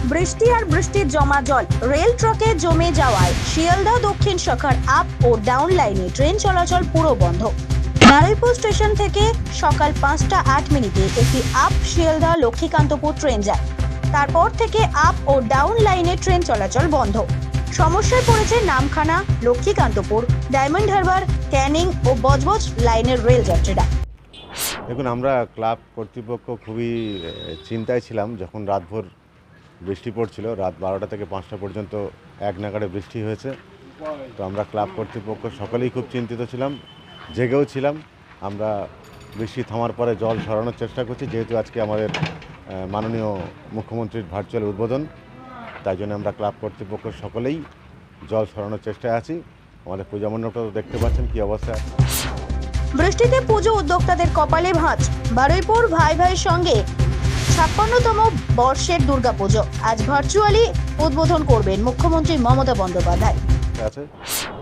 আর বৃষ্টির জমা জল। রেল ট্রাকে জমে যাওয়ায় শিয়ালদা দক্ষিণ শাখার আপ ও ডাউন লাইনে ট্রেন চলাচল পুরো বন্ধ। নারায়ণপুর স্টেশন থেকে সকাল পাঁচটা আট মিনিটে একটি আপ শিয়ালদা লক্ষ্মীকান্তপুর ট্রেন যায়। তারপর থেকে আপ ও ডাউন লাইনে ট্রেন চলাচল বন্ধ। সমস্যায় পড়েছে নামখানা, লক্ষ্মীকান্তপুর ডায়মন্ড হারবার ক্যানিং ও বজবজ লাইনের রেল যাত্রীরা। দেখুন, আমরা ক্লাব কর্তৃপক্ষ খুবই চিন্তায় ছিলাম যখন রাতভর বৃষ্টি পড়ছিল। রাত বারোটা থেকে পাঁচটা পর্যন্ত এক নাগাড়ে বৃষ্টি হয়েছে। তো আমরা ক্লাব কর্তৃপক্ষ সকলেই খুব চিন্তিত ছিলাম, জেগেও ছিলাম। আমরা বৃষ্টি থামার পরে জল সরানোর চেষ্টা করছি, যেহেতু আজকে আমাদের মাননীয় মুখ্যমন্ত্রীর ভার্চুয়াল উদ্বোধন। তাই জন্য আমরা ক্লাব কর্তৃপক্ষ সকলেই জল সরানোর চেষ্টায় আছি। আমাদের পূজা মণ্ডপটা তো দেখতে পাচ্ছেন, কী অবস্থা বৃষ্টিতে পুজো উদ্যোক্তাদের কপালে ভাঁজ। বারুইপুর ভাই ভাইয়ের সঙ্গে ছাপ্পান্নতম বর্ষের দুর্গাপুজো। আজ ভার্চুয়ালি উদ্বোধন করবেন মুখ্যমন্ত্রী মমতা বন্দ্যোপাধ্যায়। আছে।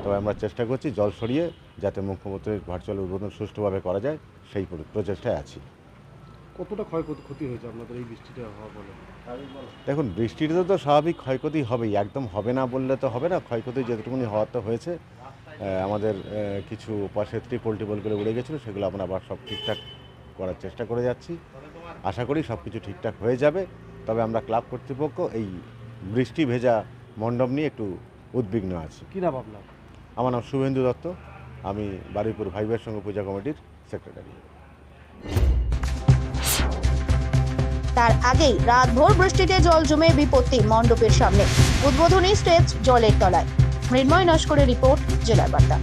তবে আমরা চেষ্টা করছি জল সরিয়ে যাতে মুখ্যমন্ত্রীর ভার্চুয়াল উদ্বোধন সুষ্ঠুভাবে করা যায় সেই প্রচেষ্টায় আছি। কতটা ক্ষয়ক্ষতি ক্ষতি হয়েছে আপনাদের এই বৃষ্টিটা হওয়া বলে দেখুন বৃষ্টিতে তো স্বাভাবিক ক্ষয়ক্ষতি হবেই। একদম হবে না বললে তো হবে না। ক্ষয়ক্ষতি যেটুকুনি হওয়ার তো হয়েছে। আমাদের কিছু পাশে ত্রিপল টিপলগুলো উড়ে গেছিল সেগুলো আমরা আবার সব ঠিকঠাক করার চেষ্টা করে যাচ্ছি। আশা করি সব কিছু ঠিকঠাক হয়ে যাবে। তবে আমরা ক্লাব কর্তৃপক্ষ এই বৃষ্টি ভেজা মণ্ডপ নিয়ে একটু উদ্বিগ্ন আছি। কি নাম আপনার? আমার নাম শুভেন্দু দত্ত। আমি বারুইপুর ভাইবের সঙ্গে পূজা কমিটির সেক্রেটারি। তার আগেই রাতভর বৃষ্টিতে জল জমে বিপত্তি মণ্ডপের সামনে। উদ্বোধনী স্টেজ জলের তলায়। মৃন্ময় নস্করের রিপোর্ট জেলার বার্তা।